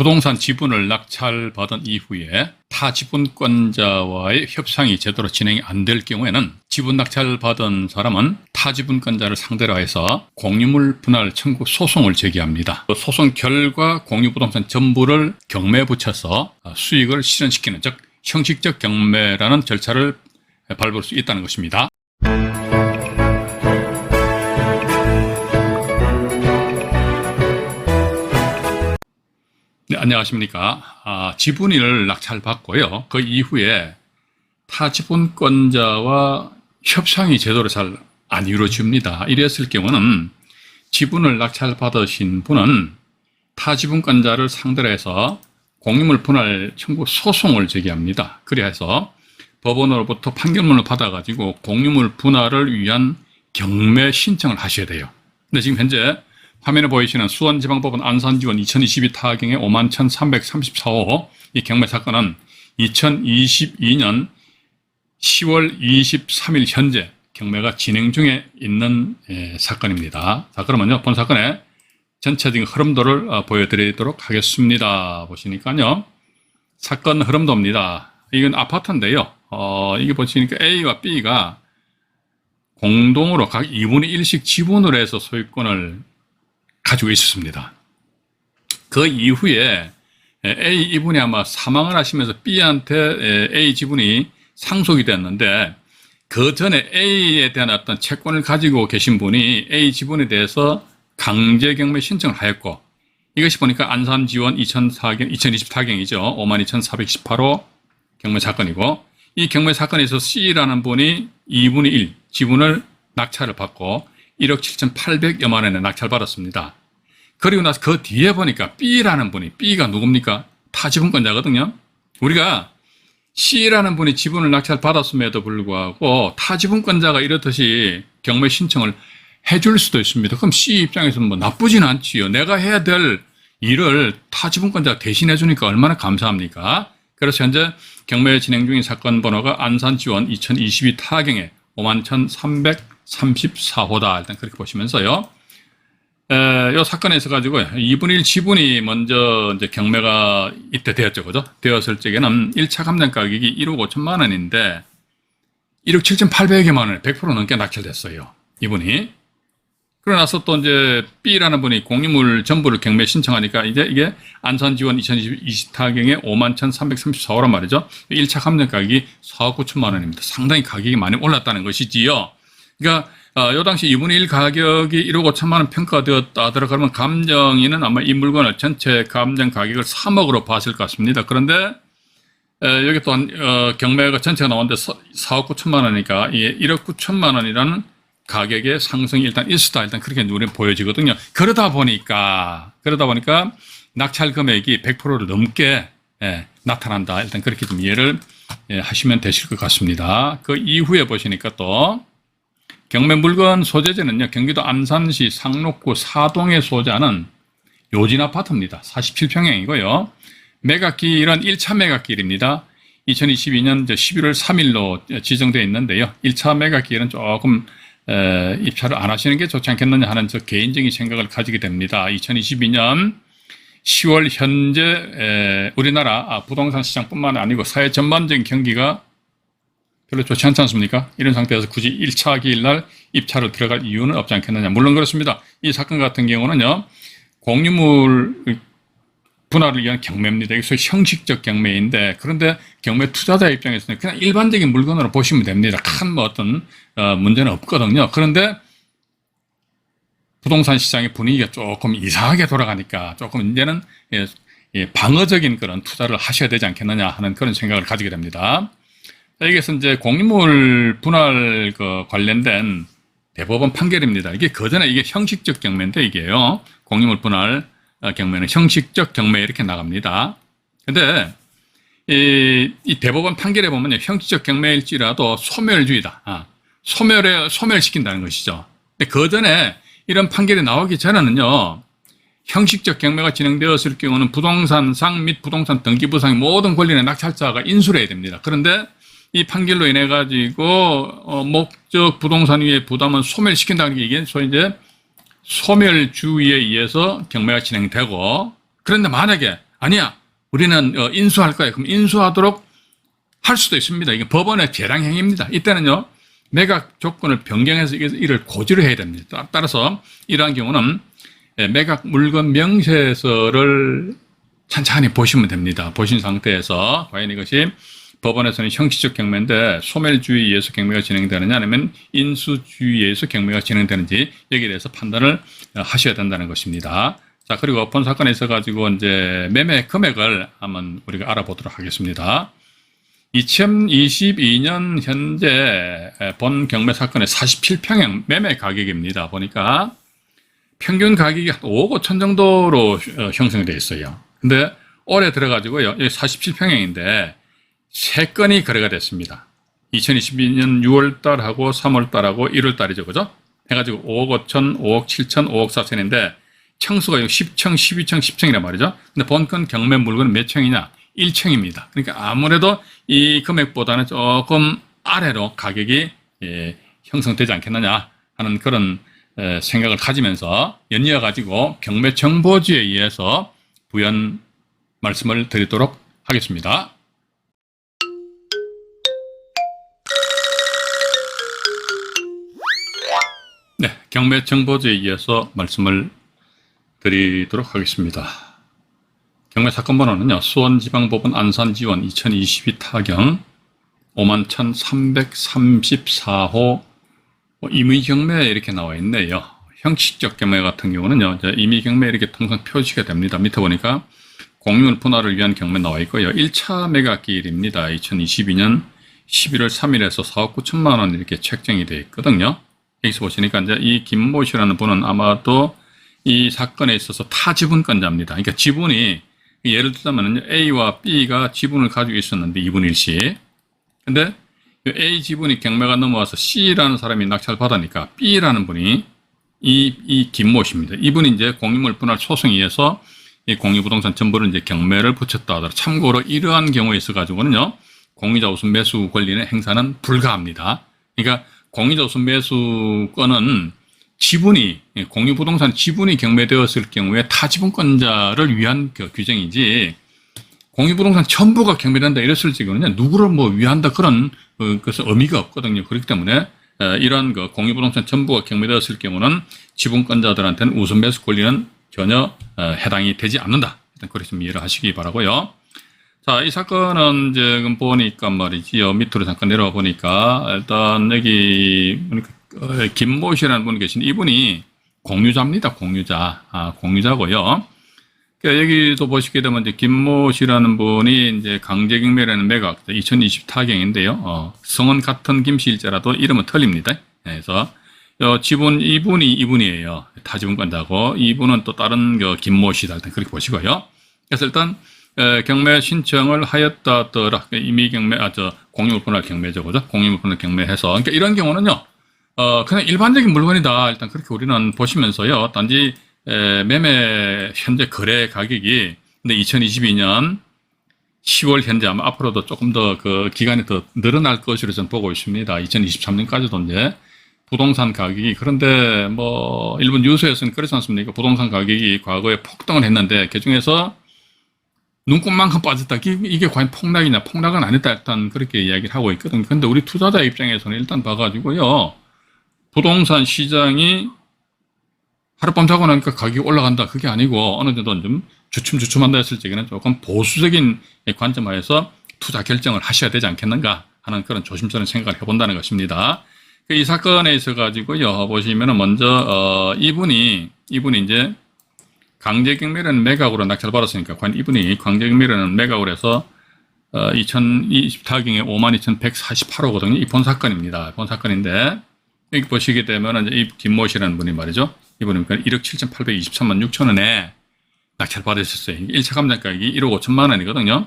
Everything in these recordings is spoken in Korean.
부동산 지분을 낙찰받은 이후에 타 지분권자와의 협상이 제대로 진행이 안 될 경우에는 지분 낙찰받은 사람은 타 지분권자를 상대로 해서 공유물 분할 청구 소송을 제기합니다. 그 소송 결과 공유부동산 전부를 경매에 붙여서 수익을 실현시키는 즉 형식적 경매라는 절차를 밟을 수 있다는 것입니다. 안녕하십니까. 아, 지분을 낙찰받고요. 그 이후에 타 지분권자와 협상이 제대로 잘 안 이루어집니다. 이랬을 경우는 지분을 낙찰받으신 분은 타 지분권자를 상대로 해서 공유물 분할 청구 소송을 제기합니다. 그래서 법원으로부터 판결문을 받아가지고 공유물 분할을 위한 경매 신청을 하셔야 돼요. 근데 지금 현재 화면에 보이시는 수원지방법원 안산지원 2022 타경의 51,334호 이 경매 사건은 2022년 10월 23일 현재 경매가 진행 중에 있는 예, 사건입니다. 자, 그러면요. 본 사건의 전체적인 흐름도를 어, 보여드리도록 하겠습니다. 보시니까요. 사건 흐름도입니다. 이건 아파트인데요. 어, 이게 보시니까 A와 B가 공동으로 각 2분의 1씩 지분으로 해서 소유권을 가지고 있었습니다. 그 이후에 A 이분이 아마 사망을 하시면서 B한테 A 지분이 상속이 됐는데 그 전에 A에 대한 어떤 채권을 가지고 계신 분이 A 지분에 대해서 강제 경매 신청을 하였고 이것이 보니까 안산 지원 2004경, 2024경이죠. 52,418호 경매 사건이고 이 경매 사건에서 C라는 분이 2분의 1 지분을 낙찰을 받고 1억 7,800여만 원에 낙찰받았습니다. 그리고 나서 그 뒤에 보니까 B라는 분이, B가 누굽니까? 타지분권자거든요. 우리가 C라는 분이 지분을 낙찰 받았음에도 불구하고 타지분권자가 이렇듯이 경매 신청을 해줄 수도 있습니다. 그럼 C 입장에서는 뭐 나쁘진 않지요. 내가 해야 될 일을 타지분권자가 대신해 주니까 얼마나 감사합니까? 그래서 현재 경매 진행 중인 사건 번호가 안산지원 2022 타경에 51,334호다. 일단 그렇게 보시면서요. 에, 요 사건에 있어 가지고 2분의 1 지분이 먼저 이제 경매가 이때 되었죠. 그죠? 되었을 적에는 1차 감정 가격이 1억 5천만 원인데 1억 7,800여만 원에 100% 넘게 낙찰됐어요. 이분이. 그러고 나서 또 이제 B라는 분이 공유물 전부를 경매 신청하니까 이제 이게 안산지원 2024경에 51,334호란 말이죠. 1차 감정 가격이 4억 9천만 원입니다. 상당히 가격이 많이 올랐다는 것이지요. 그러니까 어, 요 당시 2분의 1 가격이 1억 5천만 원 평가되었다 그러면 감정인은 아마 이 물건을 전체 감정 가격을 3억으로 봤을 것 같습니다. 그런데 에, 여기 또한 어, 경매가 전체가 나오는데 4억 9천만 원이니까 이게 1억 9천만 원이라는 가격의 상승이 일단 있었다. 일단 그렇게 눈에 보여지거든요. 그러다 보니까, 그러다 보니까 낙찰 금액이 100%를 넘게 예, 나타난다. 일단 그렇게 좀 이해를 예, 하시면 되실 것 같습니다. 그 이후에 보시니까 또 경매 물건 소재지는요, 경기도 안산시 상록구 사동에 소재하는 요진 아파트입니다. 47평형이고요. 매각길은 1차 매각길입니다. 2022년 11월 3일로 지정되어 있는데요. 1차 매각길은 조금 에, 입찰을 안 하시는 게 좋지 않겠느냐 하는 저 개인적인 생각을 가지게 됩니다. 2022년 10월 현재 에, 우리나라 아, 부동산 시장뿐만 아니고 사회 전반적인 경기가 별로 좋지 않지 않습니까? 이런 상태에서 굳이 1차 기일 날 입찰을 들어갈 이유는 없지 않겠느냐. 물론 그렇습니다. 이 사건 같은 경우는요, 공유물 분할을 위한 경매입니다. 여기서 형식적 경매인데, 그런데 경매 투자자 입장에서는 그냥 일반적인 물건으로 보시면 됩니다. 큰 뭐 어떤 어, 문제는 없거든요. 그런데 부동산 시장의 분위기가 조금 이상하게 돌아가니까 조금 이제는 예, 예, 방어적인 그런 투자를 하셔야 되지 않겠느냐 하는 그런 생각을 가지게 됩니다. 자, 여기서 이제 공유물 분할 그 관련된 대법원 판결입니다. 이게 그전에 이게 형식적 경매인데 이게요. 공유물 분할 어, 경매는 형식적 경매 이렇게 나갑니다. 근데 이, 이 대법원 판결에 보면 형식적 경매일지라도 소멸주의다. 아, 소멸에 소멸시킨다는 것이죠. 근데 그 전에 이런 판결이 나오기 전에는요. 형식적 경매가 진행되었을 경우는 부동산상 및 부동산 등기부상의 모든 권리는 낙찰자가 인수를 해야 됩니다. 그런데 이 판결로 인해 가지고 어, 목적 부동산 위의 부담은 소멸시킨다는 게 이게 소위 이제 소멸주의에 의해서 경매가 진행되고 그런데 만약에 아니야, 우리는 어, 인수할 거야. 그럼 인수하도록 할 수도 있습니다. 이게 법원의 재량 행위입니다. 이때는요, 매각 조건을 변경해서 이를 고지를 해야 됩니다. 따- 따라서 이러한 경우는 예, 매각 물건 명세서를 찬찬히 보시면 됩니다. 보신 상태에서 과연 이것이 법원에서는 형식적 경매인데 소멸주의에 의해서 경매가 진행되느냐 아니면 인수주의에 의해서 경매가 진행되는지 여기에 대해서 판단을 어, 하셔야 된다는 것입니다. 자 그리고 본 사건에 있어 가지고 이제 매매 금액을 한번 우리가 알아보도록 하겠습니다. 2022년 현재 본 경매 사건의 47평형 매매 가격입니다. 보니까 평균 가격이 한 5억 5천 정도로 어, 형성되어 있어요. 근데 올해 들어가지고요, 여기 47평형인데 세 건이 거래가 됐습니다. 2022년 6월 달하고 3월 달하고 1월 달이죠, 그죠? 해가지고 5억 5천, 5억 7천, 5억 4천인데 청수가 10층, 12층, 10층이란 말이죠. 근데 본건 경매 물건은 몇 층이냐? 1층입니다. 그러니까 아무래도 이 금액보다는 조금 아래로 가격이 예, 형성되지 않겠느냐 하는 그런 에, 생각을 가지면서 연이어 가지고 경매 정보지에 의해서 부연 말씀을 드리도록 하겠습니다. 네, 경매 정보지에 의해서 말씀을 드리도록 하겠습니다. 경매 사건 번호는요. 수원지방법원 안산지원 2022 타경 51,334호 뭐 임의 경매 이렇게 나와 있네요. 형식적 경매 같은 경우는요. 임의 경매 이렇게 통상 표시가 됩니다. 밑에 보니까 공유물 분할을 위한 경매 나와 있고요. 1차 매각기일입니다. 2022년 11월 3일에서 4억 9천만 원 이렇게 책정이 되어 있거든요. 여기서 보시니까 이제 이 김모 씨라는 분은 아마도 이 사건에 있어서 타 지분권자입니다. 그러니까 지분이 예를 들자면 A와 B가 지분을 가지고 있었는데 2분 1씩. 근데 이 A 지분이 경매가 넘어와서 C라는 사람이 낙찰 받으니까 B라는 분이 이, 이 김모 씨입니다. 이분이 이제 공유물 분할 소송에 의해서 이 공유부동산 전부를 이제 경매를 붙였다 하더라도 참고로 이러한 경우에 있어 가지고는요. 공유자 우선 매수 권리는 행사는 불가합니다. 그러니까 공유자 우선 매수권은 지분이 예, 공유 부동산 지분이 경매되었을 경우에 타 지분권자를 위한 그 규정이지 공유 부동산 전부가 경매된다 이랬을 적에는 누구를 뭐 위한다 그런 어, 것은 의미가 없거든요. 그렇기 때문에 어, 이러한 그 공유 부동산 전부가 경매되었을 경우는 지분권자들한테는 우선 매수 권리는 전혀 어, 해당이 되지 않는다. 일단 그렇게 좀 이해를 하시기 바라고요. 자, 이 사건은 지금 보니까 말이지요. 밑으로 잠깐 내려와 보니까 일단 여기 어, 김모 씨라는 분이 계신 이분이 공유자입니다. 공유자. 아, 공유자고요. 그러니까 여기도 보시게 되면 이제 김모 씨라는 분이 이제 강제경매라는 매각 2020 타경인데요. 어, 성은 같은 김씨 일자라도 이름은 틀립니다. 그래서 어, 지분 이분이 이분이에요. 타지분권자고 이분은 또 다른 그 김모 씨다. 일단 그렇게 보시고요. 그래서 일단 에, 경매 신청을 하였다더라. 이미 경매, 아, 저, 공유물 분할 경매죠. 그죠? 공유물 분할 경매해서. 그러니까 이런 경우는요, 어, 그냥 일반적인 물건이다. 일단 그렇게 우리는 보시면서요. 단지, 에, 매매 현재 거래 가격이, 근데 2022년 10월 현재 아마 앞으로도 조금 더 그 기간이 더 늘어날 것으로 저는 보고 있습니다. 2023년까지도 이제 부동산 가격이 그런데 뭐 일본 뉴스에서는 그렇지 않습니까? 부동산 가격이 과거에 폭등을 했는데 그 중에서 눈꽃만큼 빠졌다. 이게, 과연 폭락이냐? 폭락은 아니다. 일단 그렇게 이야기를 하고 있거든요. 근데 우리 투자자 입장에서는 일단 봐가지고요. 부동산 시장이 하룻밤 자고 나니까 가격이 올라간다. 그게 아니고 어느 정도 좀 주춤주춤한다 했을 적에는 조금 보수적인 관점하에서 투자 결정을 하셔야 되지 않겠는가 하는 그런 조심스러운 생각을 해본다는 것입니다. 그이 사건에 있어 가지고요. 보시면은 먼저 어, 이분이 이분이 이제 강제경매라는 매각으로 낙찰 받았으니까 과연 이분이 강제경매라는 매각을 해서 어, 2024경에 52,148호거든요. 이 본 사건입니다. 본 사건인데 여기 보시게 되면 이 김모 씨라는 분이 말이죠. 이분은 1억 7,823만 6천 원에 낙찰 받으셨어요. 1차 감정 가격이 1억 5천만 원이거든요.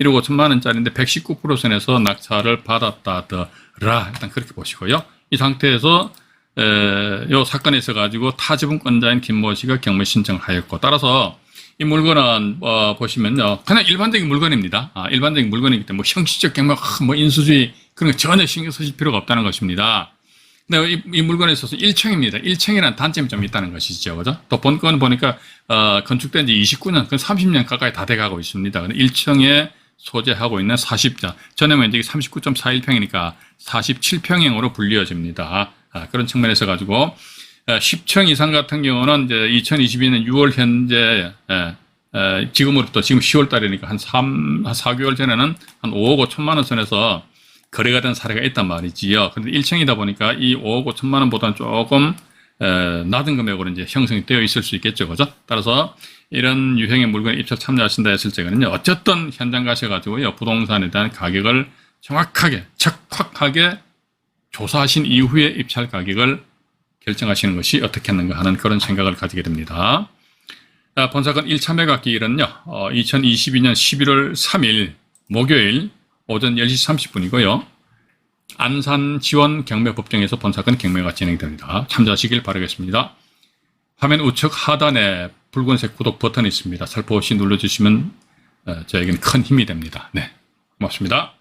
1억 5천만 원짜리인데 119%선에서 낙찰을 받았다더라. 일단 그렇게 보시고요. 이 상태에서 에, 요 사건에 있어 가지고 타 지분권자인 김모 씨가 경매 신청을 하였고 따라서 이 물건은 어, 보시면요 그냥 일반적인 물건입니다. 아, 일반적인 물건이기 때문에 뭐 형식적 경매, 아, 뭐 인수주의 그런 거 전혀 신경 쓰실 필요가 없다는 것입니다. 근데 이, 이 물건에 있어서 1층입니다. 1층이라는 단점이 좀 있다는 것이죠. 그죠? 또 본건 보니까, 어, 건축된 지 29년, 그 30년 가까이 다 돼가고 있습니다. 근데 1층에 소재하고 있는 40자, 전에 면적이 39.41평이니까 47평형으로 불리어집니다. 아, 그런 측면에서 가지고, 10층 이상 같은 경우는 이제 2022년 6월 현재, 에, 에, 지금으로부터 지금 10월 달이니까 한 3, 한 4개월 전에는 한 5억 5천만 원 선에서 거래가 된 사례가 있단 말이지요. 근데 1층이다 보니까 이 5억 5천만 원보다는 조금 에, 낮은 금액으로 이제 형성이 되어 있을 수 있겠죠. 그죠? 따라서 이런 유형의 물건 입찰 참여하신다 했을 적에는요. 어쨌든 현장 가셔가지고요. 부동산에 대한 가격을 정확하게, 적확하게 조사하신 이후에 입찰 가격을 결정하시는 것이 어떻겠는가 하는 그런 생각을 가지게 됩니다. 아, 본사건 1차 매각 기일은요, 어, 2022년 11월 3일 목요일 오전 10시 30분이고요. 안산 지원 경매 법정에서 본 사건 경매가 진행됩니다. 참조하시길 바라겠습니다. 화면 우측 하단에 붉은색 구독 버튼이 있습니다. 살포시 눌러주시면 어, 저에게는 큰 힘이 됩니다. 네, 고맙습니다.